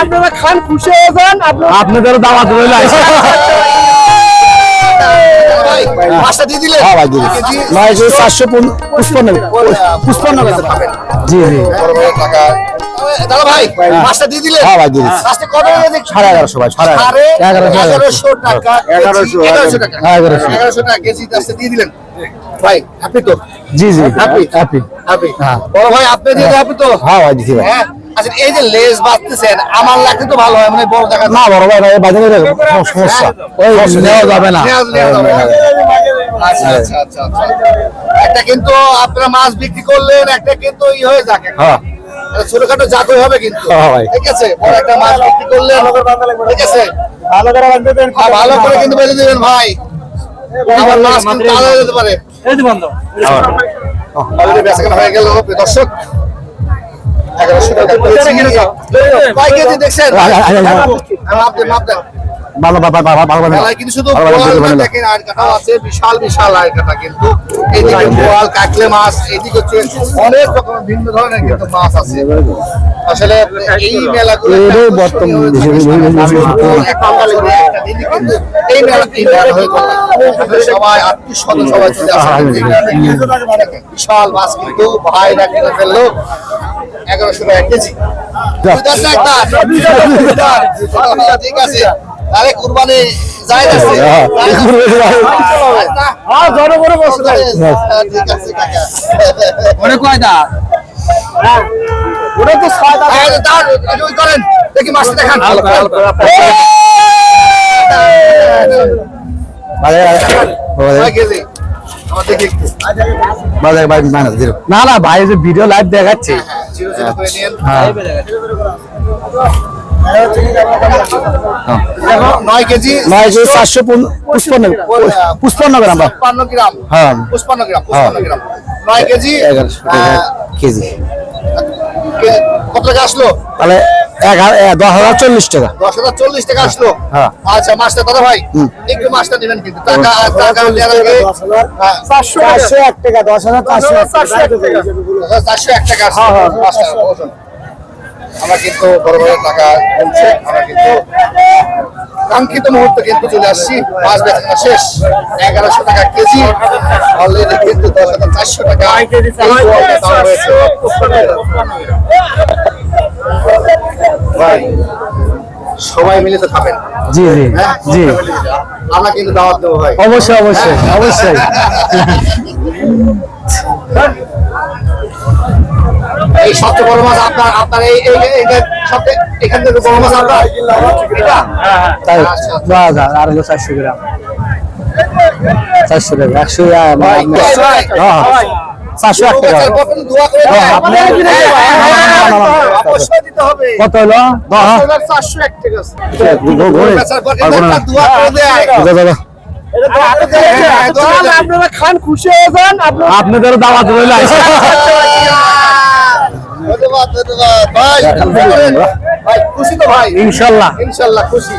আপনারা খান খুশি হয়ে যান আপনাদের দাওয়াত রইল। ভাই পাঁচটা দিয়ে দিলেন হ্যাঁ চারশো পুষ্পন্ন পুষ্পন্ন জি জি। বড় বড় টাকা। দাদা ভাই পাঁচটা দিয়ে দিলেন হ্যাঁ ভাই দিয়ে দিচ্ছি। লাস্টে কত সাড়ে এগারোশো ভাই সাড়ে সাড়ে এগারোশো এগারোশো। টাকা এগারোশো, এগারোশো টাকা। এগারোশো। এগারোশো টাকা কেজি আজকে দিয়ে দিলেন। ভাই হ্যাপি তো? জি জি। হ্যাপি হ্যাপি হ্যাপি হ্যাঁ। বড় ভাই আপনি দিয়ে হ্যাপি তো। হ্যাঁ ভাই দিচ্ছি ভাই। হ্যাঁ। আচ্ছা এই যে লেস বাঁধতেছেন আমার লাগতে তো ভালো হয় মানে বড় দেখা না বড় ভাই সমস্যা। ওই নেওয়া যাবে না। নেওয়া- যাবে না। আচ্ছা আচ্ছা আচ্ছা আচ্ছা। একটা কিন্তু আপনারা মাছ বিক্রি করলেন একটা কিন্তু ই হয়ে যাক হ্যাঁ। ছোটখাটো জাতই হবে কিন্তু। হ্যাঁ ঠিক আছে? বড় একটা মাছ বিক্রি করলেন। ঠিক আছে? ভালো করে বাঁধতে দেন। ভালো করে কিন্তু বেঁধে দিবেন ভাই। আমার মাছ কিন্তু আলাদা হয়ে যেতে পারে। এই বন্ধ। অলরেডি বেচাকেনা হয়ে গেল দর্শক। এগারোশো টাকা কয় কেজি দেখছেন? ভালো কিন্তু শুধু দেখেন আর আছে বিশাল বিশাল আর কাটা কিন্তু এইদিকে বোয়াল কাকলে মাছ এইদিকে হচ্ছে অনেক রকমের ভিন্ন ধরনের কিন্তু মাছ আছে। আসলে এই মেলাগুলো এই মেলা এই মেলা হয়ে সবাই আত্মীয় স্বজন সবাই চলে আসে। বিশাল মাছ কিন্তু ভাইরা কিনে ফেলল। এগারোশো টাকা কেজি। দুই দশ একটা। ঠিক আছে। তাহলে কুরবানি যায় না। হ্যাঁ, হ্যাঁ। জনগণ বসে ঠিক আছে কাকা। কয় না ওটা তো ওই করেন। দেখি দেখান। ভাই না না ভাই যে ভিডিও লাইভ দেখাচ্ছে। হ্যাঁ। নয় কেজি নয় যে চারশো পুষ্পান্ন পুষ্পান্ন গ্রাম পুষ্পান্ন গ্রাম। হ্যাঁ। পুষ্পান্ন গ্রাম পুষ্পান্ন গ্রাম। নয় কেজি এগারোশো টাকা কেজি। কত টাকা আসলো? তাহলে দশ হাজার চল্লিশ টাকা। দশ হাজার চল্লিশ টাকা আসলো। হ্যাঁ। আচ্ছা মাছটা দাদা ভাই হুম। একটু মাছটা নেবেন কিন্তু। টাকা টাকা আগে হ্যাঁ, চারশো এক টাকা দশ হাজার চারশো এক টাকা। চারশো এক টাকা। আমরা কিন্তু বড় বড় টাকা বলছে আমরা কিন্তু কাঙ্ক্ষিত মুহূর্তে কিন্তু চলে আসছি। মাছ বেচা শেষ। এগারোশো টাকা কেজি। অলরেডি কিন্তু দশ হাজার চারশো টাকা। হয়েছে। ভাই সবাই মিলে তো খাবেন। জি জি হ্যাঁ? জি। আমরা কিন্তু দাওয়াত দেবো ভাই। অবশ্যই অবশ্যই অবশ্যই। এই সবচেয়ে বড় মাছ আপনার আপনার এই সবচেয়ে এখান থেকে বড় মাছ আপনার? তাই আচ্ছা। দশ আর হলো চারশো গ্রাম। চারশো টাকা একশো হ্যাঁ। হ্যাঁ। চারশো এক টাকা। হ্যাঁ, কত হলো। হ্যাঁ। আপনারা খান খুশি হয়ে যান আপনাদের দাওয়াত রইল ধন্যবাদ ধন্যবাদ ভাই ভাই খুশি তো ভাই ইনশাল্লাহ ইনশাল্লাহ খুশি